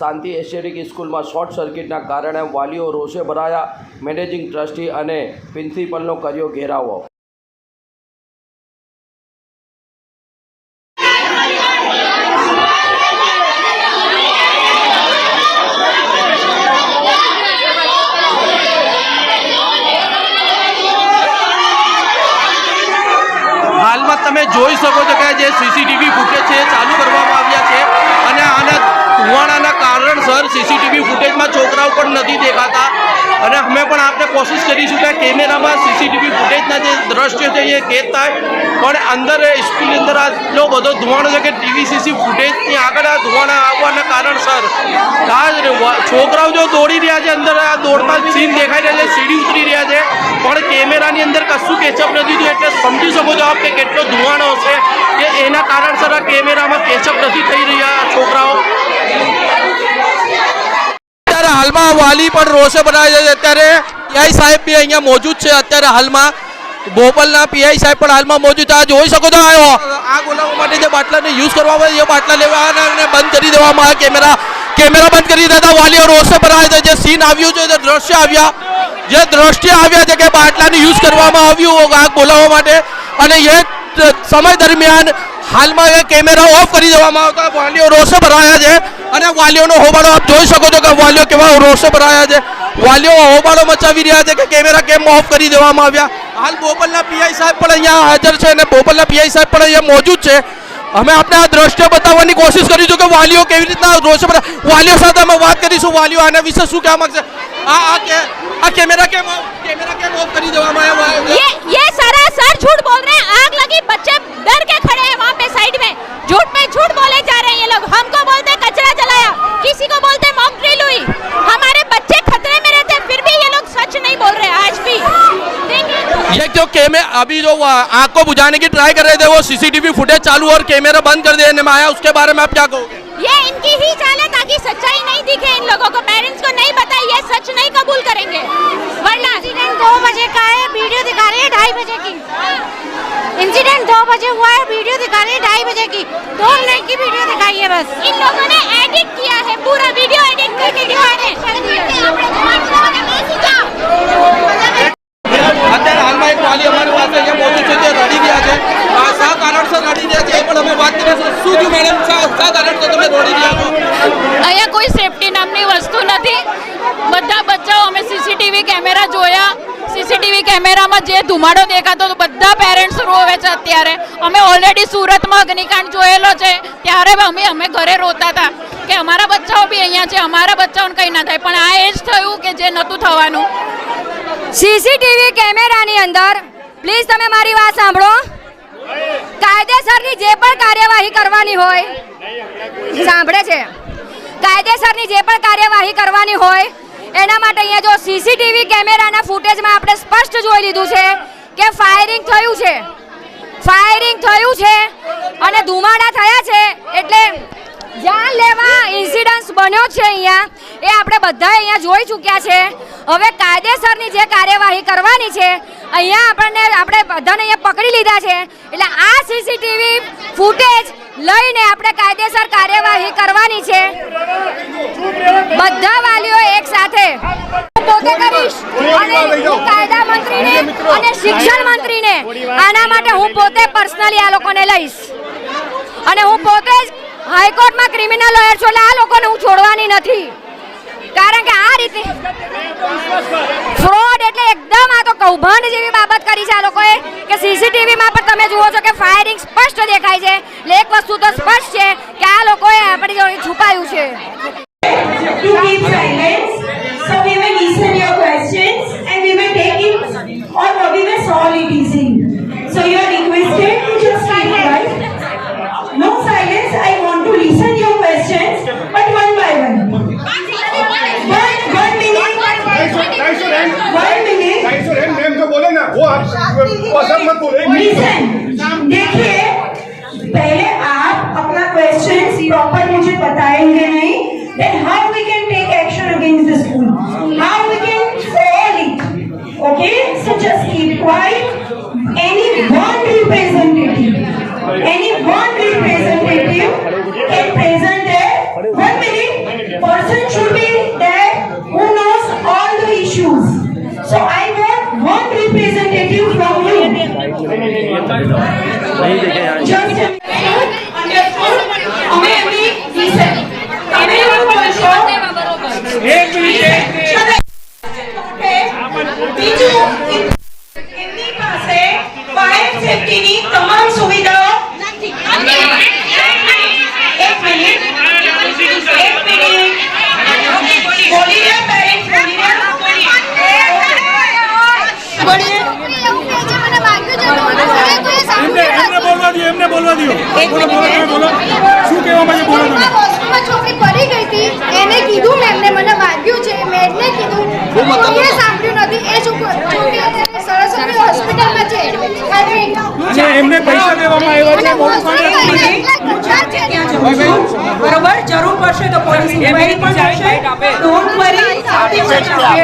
શાંતિ Asiatic સ્કૂલમાં short સર્કિટના કારણે વાલીઓ રોષે ભરાયા. મેનેજિંગ ટ્રસ્ટી અને પ્રિન્સિપલનો કર્યો ઘેરાવો. હાલમાં તમે જોઈ શકો છો કે જે સીસીટીવી ફૂટેજ છે ચાલુ કરવામાં આવ્યા છે. અને આના ધુવાણાના કારણસર સીસીટીવી ફૂટેજમાં છોકરાઓ પણ નથી દેખાતા. અને અમે પણ આપણે કોશિશ કરીશું કે કેમેરામાં સીસીટીવી ફૂટેજના જે દ્રશ્ય છે એ કેદ થાય. પણ અંદર સ્કૂલની અંદર આટલો બધો ધુવાણો છે કે ટીવીસીસી ફૂટેજની આગળ આ ધુવાણા આવવાના કારણસર. આ છોકરાઓ જો દોડી રહ્યા છે અંદર, આ દોડતા સીન દેખાઈ રહ્યા છે, સીડી ઉતરી રહ્યા છે. પણ કેમેરાની અંદર કશું કેચઅપ નથી થયું, એટલે સમજી શકો છો આપ કે કેટલો ધુવાણો છે કે એના કારણસર આ કેમેરામાં કેચઅપ નથી થઈ રહ્યા છોકરાઓ. અત્યારે હાલમાં વાલી પણ રોષે બનાવે છે. અત્યારે પીઆઈ સાહેબ બી અહીંયા મોજૂદ છે. અત્યારે હાલમાં ભોપાલના પીઆઈ સાહેબ પણ હાલમાં મોજૂદ છે. આ જોઈ શકો છો આ બોલાવવા માટે જે બાટલાને યુઝ કરવામાં આવે એ બાટલા લેવાના બંધ કરી દેવામાં આવે. કેમેરા કેમેરા બંધ કરી દેતા વાલીઓ રોષે બનાવે છે. જે સીન આવ્યું છે, જે દ્રશ્ય આવ્યા, જે દ્રશ્ય આવ્યા છે કે બાટલાને યુઝ કરવામાં આવ્યું આગ બોલાવવા માટે. અને એ સમય દરમિયાન હાલમાં એ કેમેરા ઓફ કરી દેવામાં આવતા. વાલીઓ રોષે ભરાયા છે. અને વાલીઓનો હોબાળો આપ જોઈ શકો છો કે વાલીઓ કેવા રોષે ભરાયા છે. વાલીઓ હોબાળો મચાવી રહ્યા છે કે કેમેરા કેમ ઓફ કરી દેવામાં આવ્યા. હાલ બોપલના પીઆઈ સાહેબ પણ અહીંયા હાજર છે અને બોપલના પીઆઈ સાહેબ પણ અહીંયા મોજૂદ છે. અમે આપણે આ દ્રશ્ય બતાવવાની કોશિશ કરીશું કે વાલીઓ કેવી રીતના રોષે પર વાલીઓ સાથે અમે વાત કરીશું. વાલીઓ આના વિશે શું કહેવા માંગશે? આ આ કે આ કેમેરા કેમ કેમેરા કેમ ઓફ કરી દેવામાં આવ્યા? યે યે સર ये जो कैमरे अभी जो आग को बुझाने की ट्राई कर रहे थे वो सीसीटीवी फुटेज चालू और कैमरा बंद कर देने में आया उसके बारे में आप क्या कहोगे? ये इनकी ही चाल है ताकि सच्चाई नहीं दिखे इन लोगों को। पेरेंट्स को नहीं बताए ये सच नहीं कबूल करेंगे। वरना इंसिडेंट दो बजे का है वीडियो दिखा रही है ढाई बजे की। इंसिडेंट दो बजे हुआ है वीडियो दिखा रही है ढाई बजे की। दो मिनट की वीडियो दिखाई है बस। इन लोगों ने एडिट किया है पूरा वीडियो एडिट करके दिखा रहे જે ધુમાડો દેખાતો તો બધા પેરેન્ટ્સ રોવે છે અત્યારે. અમે ઓલરેડી સુરતમાં અગ્નિકાંડ જોયેલો છે. ત્યારે અમે અમે ઘરે રોતા હતા કે અમારા બચ્ચાઓ બી અહીંયા છે, અમારા બચ્ચાઓને કંઈ ના થાય. પણ આ એ જ થયું કે જે નહોતું થવાનું. સીસીટીવી કેમેરાની અંદર પ્લીઝ તમે મારી વાત સાંભળો. કાયદેસરની જે પણ કાર્યવાહી કરવાની હોય, સાંભળે છે. કાયદેસરની જે પણ કાર્યવાહી કરવાની હોય એના માટે અહીંયા જો સીસીટીવી કેમેરાના ફૂટેજમાં આપણે સ્પષ્ટ જોઈ લીધું છે કે ફાયરિંગ થયું છે. ફાયરિંગ થયું છે અને ધુમાડા થયા છે એટલે જાન લેવા ઇન્સિડન્સ બન્યો છે અહીંયા, એ આપણે બધા અહીંયા જોઈ ચૂક્યા છે. હવે કાયદેસરની જે કાર્યવાહી કરવાની છે, અહીંયા આપણને, આપણે બધાને અહીંયા પકડી લીધા છે. એટલે આ સીસીટીવી ફૂટેજ લઈને આપણે કાયદેસર કાર્યવાહી કરવાની છે. બધા વાલીઓ એક સાથે. પોતે કરીશ. અને કાયદા મંત્રીને અને શિક્ષણ મંત્રીને આના માટે હું પોતે પર્સનલી આ લોકોને લઈશ. અને હું પોતે જ હાઈકોર્ટમાં ક્રિમિનલ લોયર છું એટલે આ લોકોને હું છોડવાની નથી. કારણ કે આ રીતે ફ્રોડ એટલે એકદમ આ તો કૌભાંડ જેવી બાબત કરી છે આ લોકોએ કે સીસીટીવીમાં પણ તમે જુઓ છો કે ફાયરિંગ સ્પષ્ટ દેખાય છે. એક વસ્તુ તો સ્પષ્ટ છે કે આ લોકોએ આપણી જોડે છુપાયું છે. देखिए पहले आप अपना क्वेश्चन प्रॉपर मुझे बताएंगे ઘણી જગ્યાએ બીજું એમની પાસે ફાયર સેફટીની તમામ સુવિધા બરોબર? જરૂર પડશે તો પોલીસ ઇન્ક્વાયરી પણ થશે ડોન્ટ વરી સાથે ચર્ચા